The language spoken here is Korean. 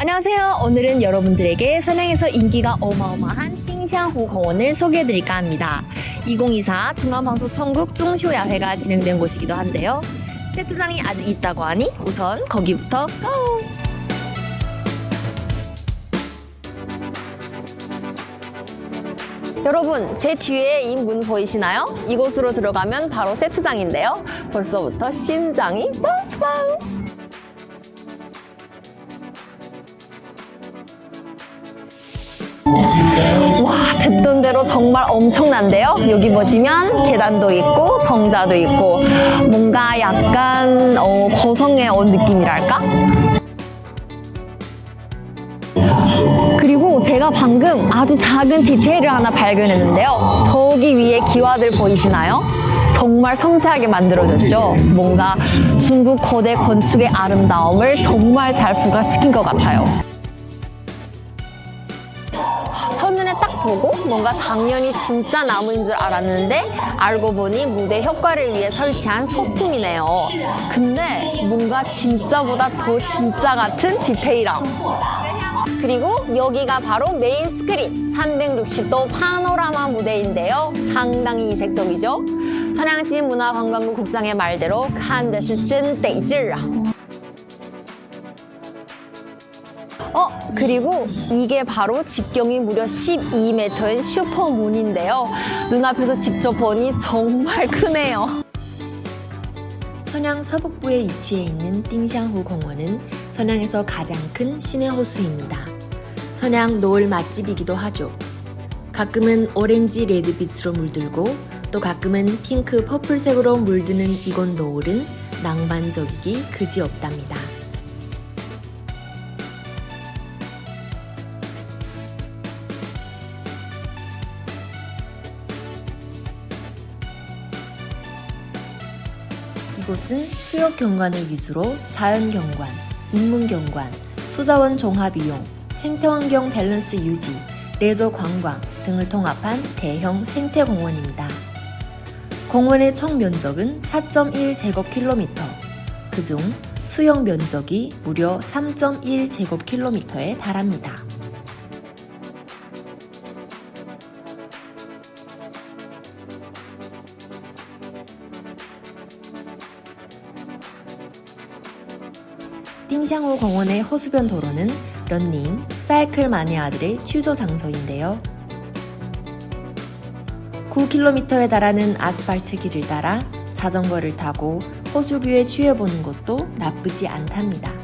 안녕하세요. 오늘은 여러분들에게 선양에서 인기가 어마어마한 띵샹호 공원을 소개해드릴까 합니다. 2024 중앙방송 천국 중쇼야회가 진행된 곳이기도 한데요. 세트장이 아직 있다고 하니 우선 거기부터 고! 여러분, 제 뒤에 이 문 보이시나요? 이곳으로 들어가면 바로 세트장인데요. 벌써부터 심장이 바스 바스! 와, 듣던 대로 정말 엄청난데요? 여기 보시면 계단도 있고, 정자도 있고, 뭔가 약간 어, 고성에 온 느낌이랄까? 그리고 제가 방금 아주 작은 디테일을 하나 발견했는데요. 저기 위에 기와들 보이시나요? 정말 섬세하게 만들어졌죠. 뭔가 중국 거대 건축의 아름다움을 정말 잘 부각시킨 것 같아요. 첫눈에 딱 보고 뭔가 당연히 진짜 나무인 줄 알았는데 알고 보니 무대 효과를 위해 설치한 소품이네요. 근데 뭔가 진짜보다 더 진짜 같은 디테일함. 그리고 여기가 바로 메인 스크린 360도 파노라마 무대인데요. 상당히 이색적이죠? 서양시 문화관광부 국장의 말대로 칸데시 찐데이지라 어, 그리고 이게 바로 직경이 무려 12m인 슈퍼문인데요. 눈앞에서 직접 보니 정말 크네요. 선양 서북부에 위치해 있는 띵샹호 공원은 선양에서 가장 큰 시내 호수입니다. 선양 노을 맛집이기도 하죠. 가끔은 오렌지 레드빛으로 물들고 또 가끔은 핑크 퍼플색으로 물드는 이곳 노을은 낭만적이기 그지없답니다. 이곳은 수욕 경관을 위주로 자연 경관, 인문 경관, 수자원 종합 이용, 생태환경 밸런스 유지, 레저 관광 등을 통합한 대형 생태공원입니다. 공원의 총 면적은 4.1 제곱킬로미터, 그중 수영 면적이 무려 3.1 제곱킬로미터에 달합니다. 띵샹호 공원의 호수변 도로는 런닝, 사이클 마니아들의 취소 장소인데요. 9km에 달하는 아스팔트 길을 따라 자전거를 타고 호수뷰에 취해보는 것도 나쁘지 않답니다.